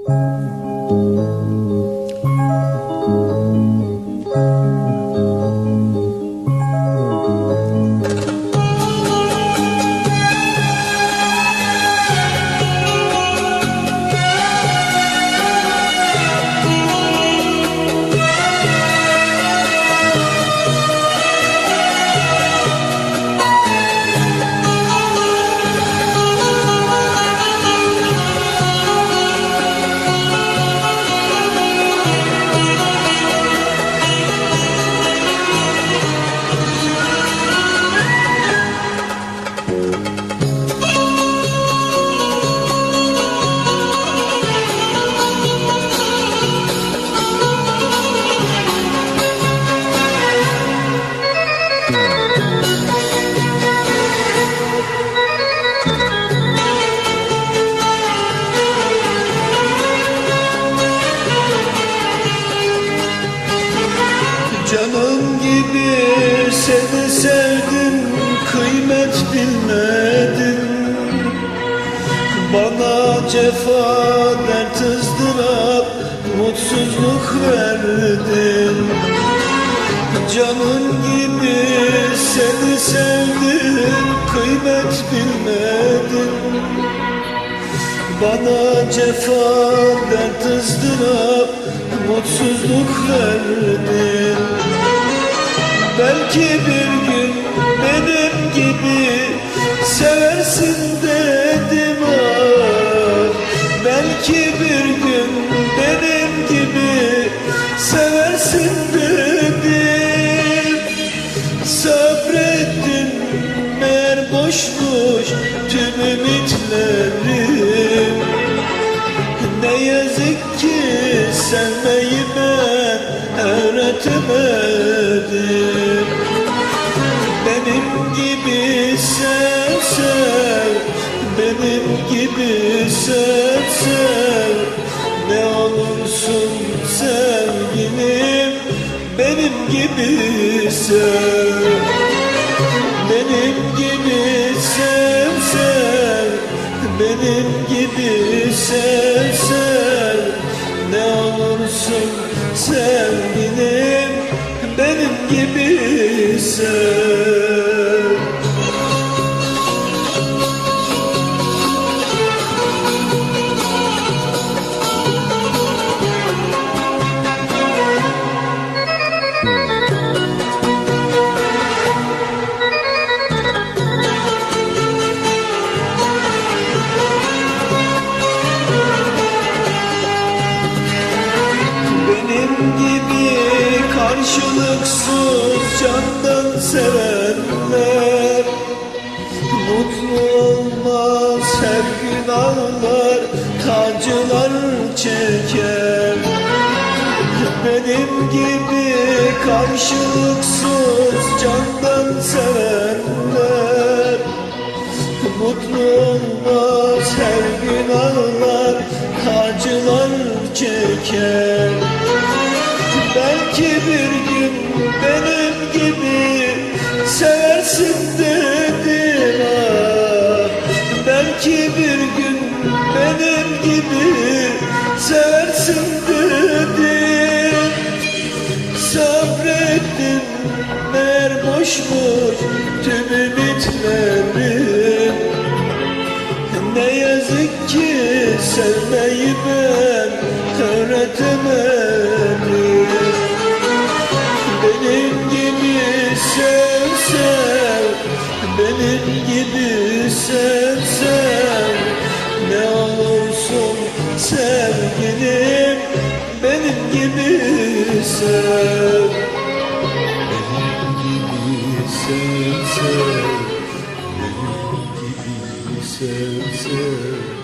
Canım seni sevdim Kıymet bilmedin Bana cefa dert ızdırap Mutsuzluk verdin. Canım gibi seni sevdim Kıymet bilmedin bana cefa dert ızdırap Mutsuzluk verdin Belki bir gün benim gibi Seversin dedim ah. Belki bir gün benim gibi Seversin dedim. Sabrettim meğer boşmuş tüm ümitlerim Ne yazık ki sevmeyi ben öğretemedim sev Benim gibi sev sev Ne olursun sevgilim Benim gibi sev. Benim gibi sev sev Benim gibi sev sev Ne olursun sevgilim Benim gibi sev Benim gibi karşılıksız candan sevenler. Mutlu olmaz her gün ağlar Tacılar çeker. Benim gibi karşılıksız candan sevenler Seversin dedim Sabrettim meğer boşmuş tüm ümitlerim Ne yazık ki sevmeyi ben sev Benim gibi sev sev Benim gibi sev sev